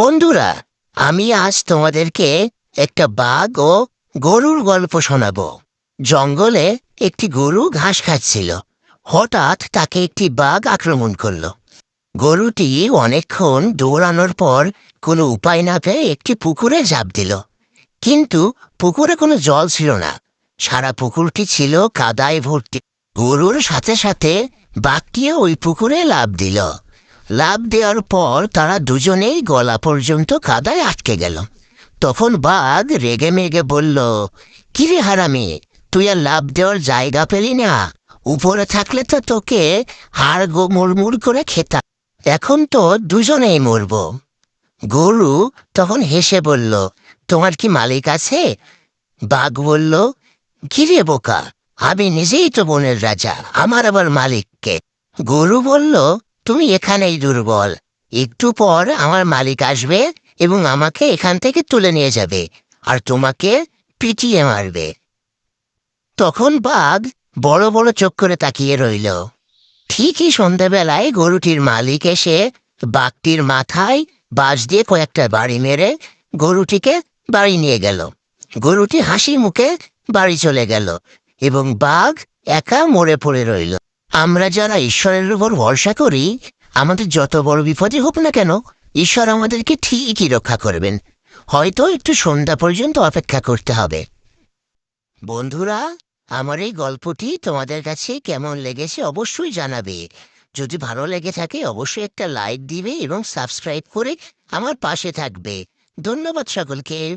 বন্ধুরা, আমি আজ তোমাদেরকে একটা বাঘ ও গরুর গল্প শোনাবো। জঙ্গলে একটি গরু ঘাস খাচ্ছিল। হঠাৎ তাকে একটি বাঘ আক্রমণ করল। গরুটি অনেকক্ষণ দৌড়ানোর পর কোনো উপায় না পেয়ে একটি পুকুরে ঝাঁপ দিল। কিন্তু পুকুরে কোনো জল ছিল না। সারা পুকুরটি ছিল কাদায় ভর্তি। গরুর সাথে সাথে বাঘটিও ওই পুকুরে লাভ দিল। লাভ দেওয়ার পর তারা দুজনেই গলা পর্যন্ত কাদায় আটকে গেল। তখন বাঘ রেগে মেগে বলল, কিরে হারামি, তুই আর লাভ দেওয়ার জায়গা পেলি না। উপরে থাকলে তো তোকে হাড় গো মুড়মুড় করে খেতাম। এখন তো দুজনেই মরব। গরু তখন হেসে বলল, তোমার কি মালিক আছে? বাঘ বলল, কিরে বোকা, আমি নিজেই তো বনের রাজা, আমার আবার মালিককে। গরু বলল তুমি এখানেই দুর্বল। একটু পর আমার মালিক আসবে এবং আমাকে এখান থেকে তুলে নিয়ে যাবে আর তোমাকে পিটিয়ে মারবে। তখন বাঘ বড় বড় চোখ করে তাকিয়ে রইল। ঠিকই সন্ধ্যাবেলায় গরুটির মালিক এসে বাঘটির মাথায় বাঁশ দিয়ে কয়েকটা বাড়ি মেরে গরুটিকে বাড়ি নিয়ে গেল। গরুটি হাসি মুখে বাড়ি চলে গেল এবং বাঘ একা মরে পড়ে রইল। আমরা যারা ঈশ্বরের উপর ভরসা করি, আমাদের যত বড় বিপদই হোক না কেন, ঈশ্বর আমাদেরকে ঠিকই রক্ষা করবেন। হয়তো একটু সন্ধ্যা পর্যন্ত অপেক্ষা করতে হবে। বন্ধুরা, আমার এই গল্পটি তোমাদের কাছে কেমন লেগেছে অবশ্যই জানাবে। যদি ভালো লেগে থাকে, অবশ্যই একটা লাইক দিবে এবং সাবস্ক্রাইব করে আমার পাশে থাকবে। ধন্যবাদ সকলকে।